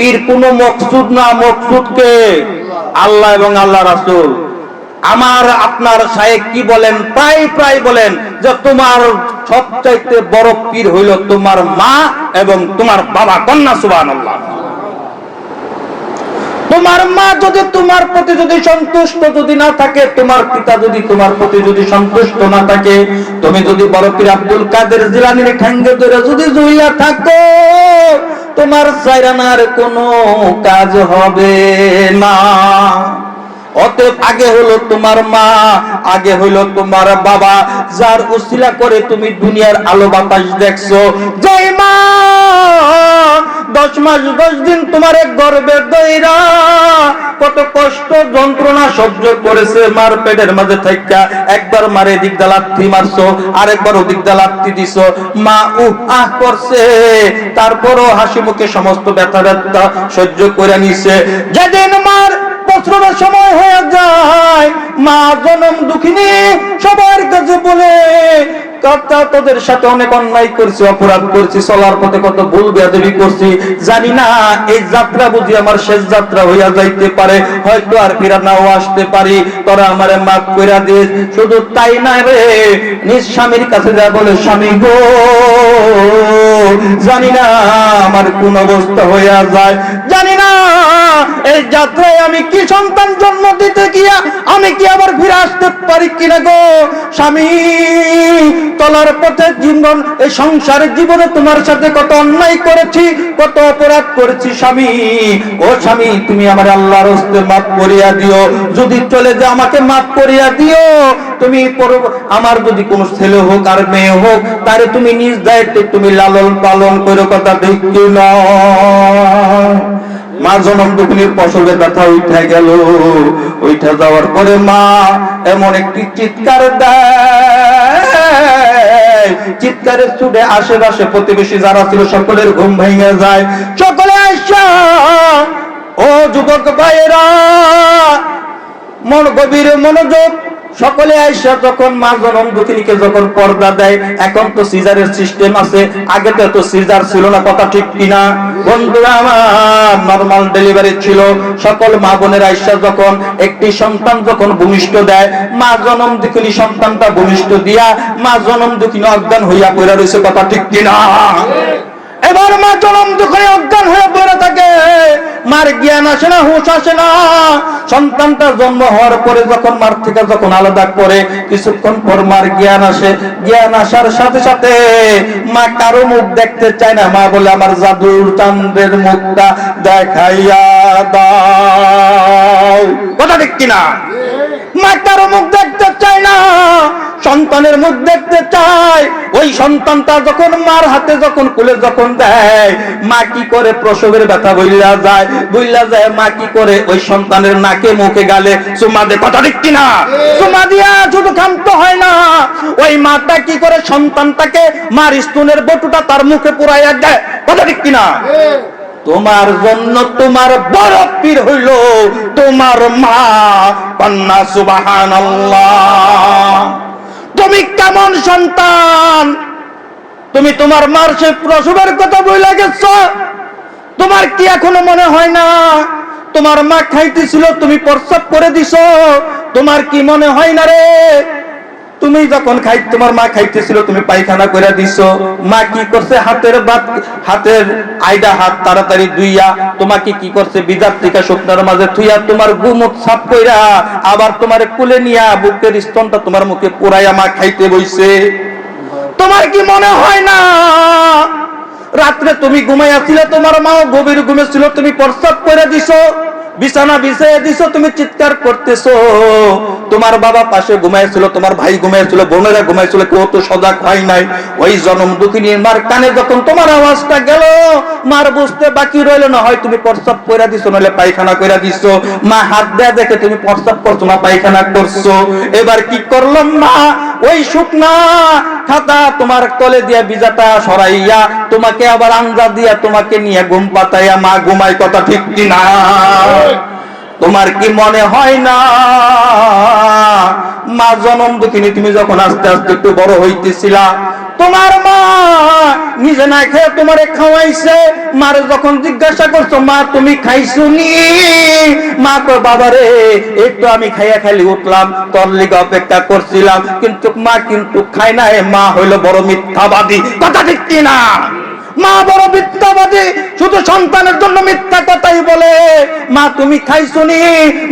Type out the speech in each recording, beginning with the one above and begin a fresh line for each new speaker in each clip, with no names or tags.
পীর কোনো মকসুদ না মকসুদকে। আল্লাহ এবং আল্লাহ রাসূল। আমার, আপনার সাহেব কি বলেন? প্রায় প্রায় বলেন যে তোমার সবচাইতে বড় পীর হইল তোমার মা এবং তোমার বাবা কন্যা, সুবহানাল্লাহ। তোমার মা যদি তোমার প্রতি যদি সন্তুষ্ট যদি না থাকে, তোমার পিতা যদি তোমার প্রতি যদি সন্তুষ্ট না থাকে, তুমি যদি বড় পীর আব্দুল কাদের জিলানির ঠ্যাঙ্গে ধরে যদি জুইয়া থাকো তোমার সাইরানার কোনো কাজ হবে না। অতএব আগে হলো তোমার মা, আগে হলো তোমার বাবা, যার উসিলা করে তুমি দুনিয়ার আলো বাতাস দেখছ। জয় মা, দশ মাস, দশ দিন তোমার গর্বে দইরা কত কষ্ট যন্ত্রণা সহ্য করেছে, মার পেটের মাঝে থাইকা একবার মারে দিক দালাত্তি মারছো, আরেকবার ওদিক দালাত্তি দিছো। মা উহ আহ, করছে। তারপরও হাসি মুখে সমস্ত ব্যথা ব্যথা সহ্য করে নিছে। যেদিন মার প্রশ্রমের সময় হয়ে যায়, মা জনম দুঃখিনী সবার কাছে বলে কর্তা, তোদের সাথে অনেক অন্যায় করছি, অপরাধ করছি, চলার পথে কত ভুল বেয়াদবি করছি। জানি না, এই যাত্রা বুঝি আমার শেষ যাত্রা হইয়া যাইতে পারে, হয়তো আর ফিরা নাও আসতে পারি। তোরা আমারে মাফ কইরা দিস, শুধু তাই না রে, নিজ স্বামীর কাছে যা বলে স্বামী গো। জানি না আমার কোন অবস্থা হইয়া যায়, জানি না এই যাত্রায় আমি কি সন্তান জন্ম দিতে গিয়া আমি কি আবার ফিরে আসতে পারি কিনা গো? স্বামী, তলার পথে জীবন, এই সংসারের জীবনে তোমার সাথে কত অন্যায় করেছি, কত অপরাধ করেছি স্বামী। ও স্বামী, তুমি আমার আল্লাহর হস্তে মাফ করিয়া দিও। যদি চলে যে আমাকে মাফ করিয়া দিও। তুমি আমার যদি কোনো ছেলে হোক আর মেয়ে হোক, তারে তুমি নিজ দায়িত্বে তুমি লালন পালন করে কথা দেখি না। মা জনম দুঃখিনীর ফসলের ব্যথা উঠে গেল। উঠে যাওয়ার পরে মা এমন একটি চিৎকার দেয়। চিৎকারের ছুটে আশেপাশে প্রতিবেশী যারা ছিল সকলের ঘুম ভেঙে যায়। সকলে আসা ও যুবক ভাইয়েরা, মন গভীর মনোযোগ সকলে আইসা যখন মা জনম দুঃখিনীকে যখন পর্দা দেয় এখন তো সিজারের সিস্টেম আছে আগে তো এত সিজার ছিল না কথা ঠিক কিনা? বন্ধুরা আমার নর্মাল ডেলিভারি ছিল। সকল মা বোনের আইসা যখন একটি সন্তান যখন ভূমিষ্ঠ দেয় মা জনম দুঃখিনী সন্তানটা ভূমিষ্ঠ দিয়া মা জনম দুঃখিনী অজ্ঞান হইয়া পড়ে রয়েছে কথা ঠিক কিনা? এবার মা জনম দুঃখে অজ্ঞান হয়ে পড়ে থাকে। মার জ্ঞান আসে না, হুঁশ আসে না। সন্তানটা জন্ম হওয়ার পরে যখন মার থেকে যখন আলাদা করে, কিছুক্ষণ পর মার জ্ঞান আসে। জ্ঞান আসার সাথে সাথে মা কারও মুখ দেখতে চায় না। মা বলে, আমার জাদুর চান্দের মুখটা দেখাইয়া দাও। কথা ঠিক কিনা? মা কারও মুখ দেখতে চায় না, সন্তানের মুখ দেখতে চায়। ওই সন্তানটা যখন মার হাতে যখন কুলে যখন দেয়, মা কি করে প্রসবের ব্যথা বইলা যায়? বইলা যায়, মা কি করে? ওই সন্তানের নাকে মুখে গালে চুমা দে কথা ঠিক কিনা? চুমা দিয়া শুধু ক্ষান্ত হয় না। ওই মাটা কি করে সন্তানটাকে মার স্তনের বটুটা তার মুখে পুরাইয়া দেয়? কথা ঠিক কিনা? তোমার জন্য তোমার বড় পীর হইল তোমার মা। কন্যা সুবাহান তুমি কেমন সন্তান? তুমি তোমার মার সে প্রসবের কথা বইলা গেছ? তোমার কি এখনও মনে হয় না? তোমার মা খাইতেছিল, তুমি প্রস্রাব করে দিছ। তোমার কি মনে হয় না রে? তুমি যখন খাই তোমার মা খাইতেছিল, তুমি পায়খানা করে দিছো। মা কি করছে? হাতের বাত হাতের আইডা হাত তাড়াতাড়ি দুইয়া তোমাকে কি করছে? বিজার থেকে শুকনার মাঝে থুইয়া তোমার গুমুখ সাফ কইরা আবার তোমার কুলে নিয়া বুকের স্তনটা তোমার মুখে পুরাইয়া মা খাইতে বইছে। তোমার কি মনে হয় রাত্রে তুমি ঘুমাইয়াছিলে তোমার মাও গভীর ঘুমে ছিল, তুমি প্রস্তাব করে দিছো, বিছানা বিছাইয়া দিছো, তুমি চিৎকার করতেছো। তোমার বাবা পাশে ঘুমাইছিল, তোমার ভাই ঘুমাইছিল, বোনেরা ঘুমাইছিল, কেউ তো সজাগ হয় নাই। ওই জনম দুঃখিনী মার কানে যখন তোমার আওয়াজটা গেল, মার বুঝতে বাকি রইল, না হয় তুমি প্রস্তাব কইরা দিছো নাহলে পায়খানা কইরা দিছো। মা হাত দেয়া দেখে তুমি প্রস্তাব করছ না পায়খানা করছ। এবার কি করলাম মা? ওই শুকনা খাতা তোমার তলে দিয়া বিজাটা সরাইয়া তোমাকে আবার আঞ্জা দিয়া তোমাকে নিয়ে ঘুম পাতাইয়া মা ঘুমাই কথা ঠিক কিনা? তোমার কি মনে হয় না? মা জনম দুঃখিনী, তুমি যখন আস্তে আস্তে একটু বড় হইতেছিলা তোমার মা নিজে না খেয়ে তোমারে খাওয়াইছে, মার যখন জিজ্ঞাসা করছ, মা, তুমি খাইছো নি মা তো বাবা রে একটু আমি খাইয়া খালি উঠলাম, তোর লিগে অপেক্ষা করছিলাম, কিন্তু মা কিন্তু খায় না মা হইল বড় মিথ্যাবাদী। কথা ঠিক কিনা? মা বড় মিথ্যাবাদী, শুধু সন্তানের জন্য মিথ্যা কথাই বলে। মা, তুমি খাইছো নি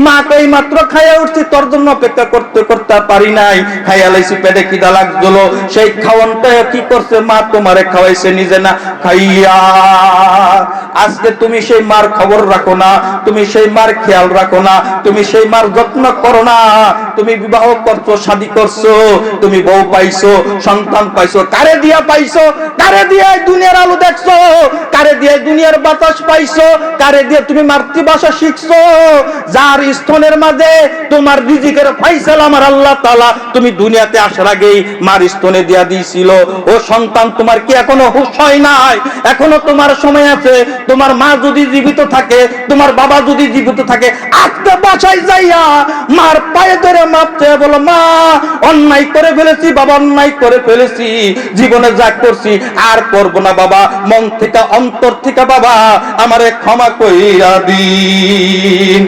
মা কই মাত্র খাইয়া উঠছি, তোর জন্য অপেক্ষা করতে করতে পারি নাই। খাইয়া লাইছি, পেটে খিদা লাগছিল। সেই খাওয়ানটা কি করছে? মা, তোমারে খাওয়াইছে নিজে না খাইয়া। আজকে তুমি সেই মার খবর রাখো না, তুমি সেই মার খেয়াল রাখো না, তুমি সেই মার যত্ন করো না। তুমি বিবাহ করছ, শাদি করছ, তুমি বউ পাইছো, সন্তান পাইছো, কারে দিয়া পাইছো? কারে দিয়া দুনিয়ার আলো দেখছ? কারে দিয়ে দুনিয়ার বাতাস পাইছো? কারে দিয়ে তুমি মাতৃভাষা শিখছো? যার স্তনের মাঝে তোমার রিজিকের ফাইসাল আমার আল্লাহ তাআলা তুমি দুনিয়াতে আসার আগেই মার স্তনে দিয়া দিয়েছিল। ও সন্তান, তোমার কি এখনও হুশ হয় নাই? এখনও তোমার সময় আছে। তোমার মা যদি জীবিত থাকে, তোমার বাবা যদি জীবিত থাকে আজকে বাসায় যাইয়া মার পায়ে ধরে মাপতে বলো, মা, অন্যায় করে ফেলেছি, বাবা, অন্যায় করে ফেলেছি, জীবনে যা করছি, আর করব না বাবা মন থেকে অন্তর থেকে বাবা আমারে ক্ষমা কইরা দিন।